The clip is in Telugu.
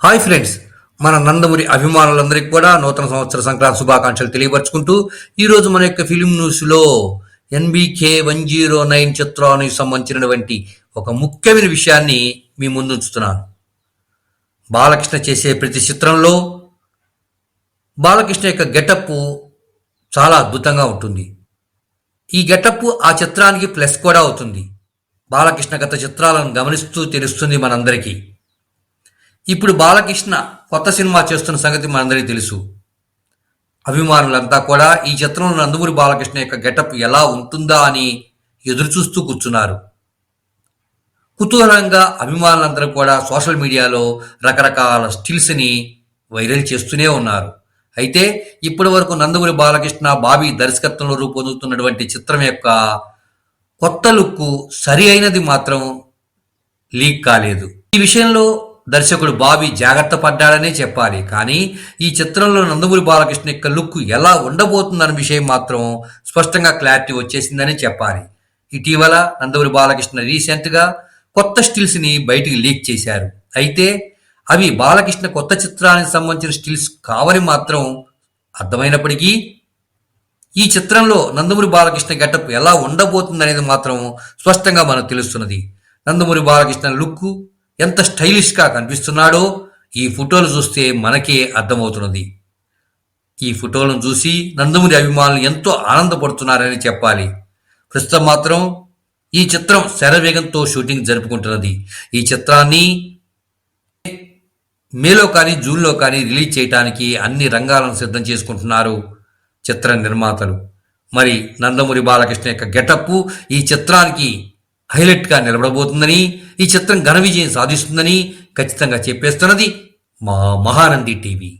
హాయ్ ఫ్రెండ్స్ మన నందమూరి అభిమానులందరికీ కూడా నూతన సంవత్సర సంక్రాంతి శుభాకాంక్షలు తెలియపరచుకుంటూ ఈరోజు మన యొక్క ఫిలిం న్యూస్లో ఎన్బికే వన్ జీరో నైన్ చిత్రానికి సంబంధించినటువంటి ఒక ముఖ్యమైన విషయాన్ని మీ ముందు ఉంచుతున్నాను. బాలకృష్ణ చేసే ప్రతి చిత్రంలో బాలకృష్ణ యొక్క గెటప్ చాలా అద్భుతంగా ఉంటుంది. ఈ గెటప్ ఆ చిత్రానికి ప్లస్ కూడా అవుతుంది. బాలకృష్ణ గత చిత్రాలను గమనిస్తూ తెలుస్తుంది మనందరికీ. ఇప్పుడు బాలకృష్ణ కొత్త సినిమా చేస్తున్న సంగతి మనందరికీ తెలుసు. అభిమానులంతా కూడా ఈ చిత్రంలో నందమూరి బాలకృష్ణ యొక్క గెటప్ ఎలా ఉంటుందా అని ఎదురుచూస్తూ కూర్చున్నారు. కుతూహలంగా అభిమానులందరూ కూడా సోషల్ మీడియాలో రకరకాల స్టిల్స్ని వైరల్ చేస్తూనే ఉన్నారు. అయితే ఇప్పటి వరకు నందమూరి బాలకృష్ణ బాబీ దర్శకత్వంలో రూపొందుతున్నటువంటి చిత్రం యొక్క కొత్త లుక్ సరి అయినది మాత్రం లీక్ కాలేదు. ఈ విషయంలో దర్శకుడు బాబీ జాగ్రత్త పడ్డాడనే చెప్పాలి. కానీ ఈ చిత్రంలో నందమూరి బాలకృష్ణ యొక్క లుక్ ఎలా ఉండబోతుందన్న విషయం మాత్రం స్పష్టంగా క్లారిటీ వచ్చేసిందని చెప్పాలి. ఇటీవల నందమూరి బాలకృష్ణ రీసెంట్గా కొత్త స్టిల్స్ని బయటికి లీక్ చేశారు. అయితే అవి బాలకృష్ణ కొత్త చిత్రానికి సంబంధించిన స్టిల్స్ కావని మాత్రం అర్థమైనప్పటికీ ఈ చిత్రంలో నందమూరి బాలకృష్ణ గెటప్ ఎలా ఉండబోతుందనేది మాత్రం స్పష్టంగా మనకు తెలుస్తున్నది. నందమూరి బాలకృష్ణ లుక్ ఎంత స్టైలిష్గా కనిపిస్తున్నాడో ఈ ఫోటోలు చూస్తే మనకే అర్థమవుతున్నది. ఈ ఫోటోలను చూసి నందమూరి అభిమానులు ఎంతో ఆనందపడుతున్నారని చెప్పాలి. ప్రస్తుతం మాత్రం ఈ చిత్రం శరవేగంతో షూటింగ్ జరుపుకుంటున్నది. ఈ చిత్రాన్ని మేలో కానీ జూన్లో కానీ రిలీజ్ చేయడానికి అన్ని రంగాలను సిద్ధం చేసుకుంటున్నారు చిత్ర నిర్మాతలు. మరి నందమూరి బాలకృష్ణ యొక్క గెటప్ ఈ చిత్రానికి హైలైట్గా నిలబడబోతుందని ఈ చిత్రం ఘన విజయం సాధిస్తుందని ఖచ్చితంగా చెప్పేస్తున్నది మా మహానంది టీవీ.